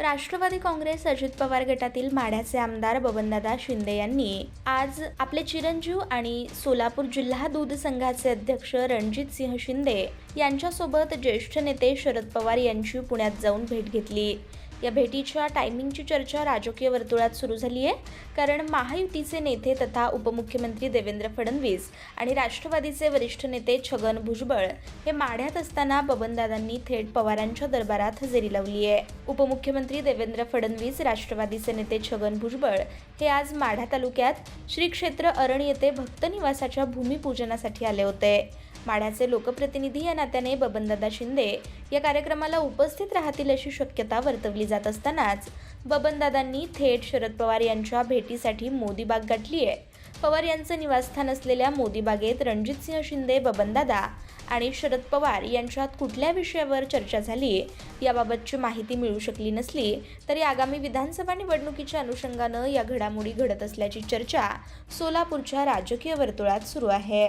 राष्ट्रवादी काँग्रेस अजित पवार गटातील माढ्याचे आमदार बबनदादा शिंदे यांनी आज आपले चिरंजीव आणि सोलापूर जिल्हा दूध संघाचे अध्यक्ष रणजित सिंह शिंदे यांच्यासोबत ज्येष्ठ नेते शरद पवार यांची पुण्यात जाऊन भेट घेतली. या भेटीच्या टायमिंगची चर्चा राजकीय वर्तुळात सुरू झाली आहे. कारण महायुतीचे नेते तथा उपमुख्यमंत्री देवेंद्र फडणवीस आणि राष्ट्रवादीचे वरिष्ठ नेते छगन भुजबळ हे माढ्यात असताना बबनदादांनी थेट पवारांच्या दरबारात हजेरी लावली आहे. उपमुख्यमंत्री देवेंद्र फडणवीस राष्ट्रवादीचे नेते छगन भुजबळ हे आज माढा तालुक्यात श्री क्षेत्र अरण येथे भक्तनिवासाच्या भूमिपूजनासाठी आले होते. माढ्याचे लोकप्रतिनिधी या नात्याने बबनदादा शिंदे या कार्यक्रमाला उपस्थित राहतील अशी शक्यता वर्तवली जात असतानाच बबनदादांनी थेट शरद पवार यांच्या भेटीसाठी मोदी बाग गाठली आहे पवार यांचं निवासस्थान असलेल्या मोदी बागेत रणजितसिंह शिंदे बबनदादा आणि शरद पवार यांच्यात कुठल्या विषयावर चर्चा झाली याबाबतची माहिती मिळू शकली नसली तरी आगामी विधानसभा निवडणुकीच्या अनुषंगानं या घडामोडी घडत असल्याची चर्चा सोलापूरच्या राजकीय वर्तुळात सुरू आहे.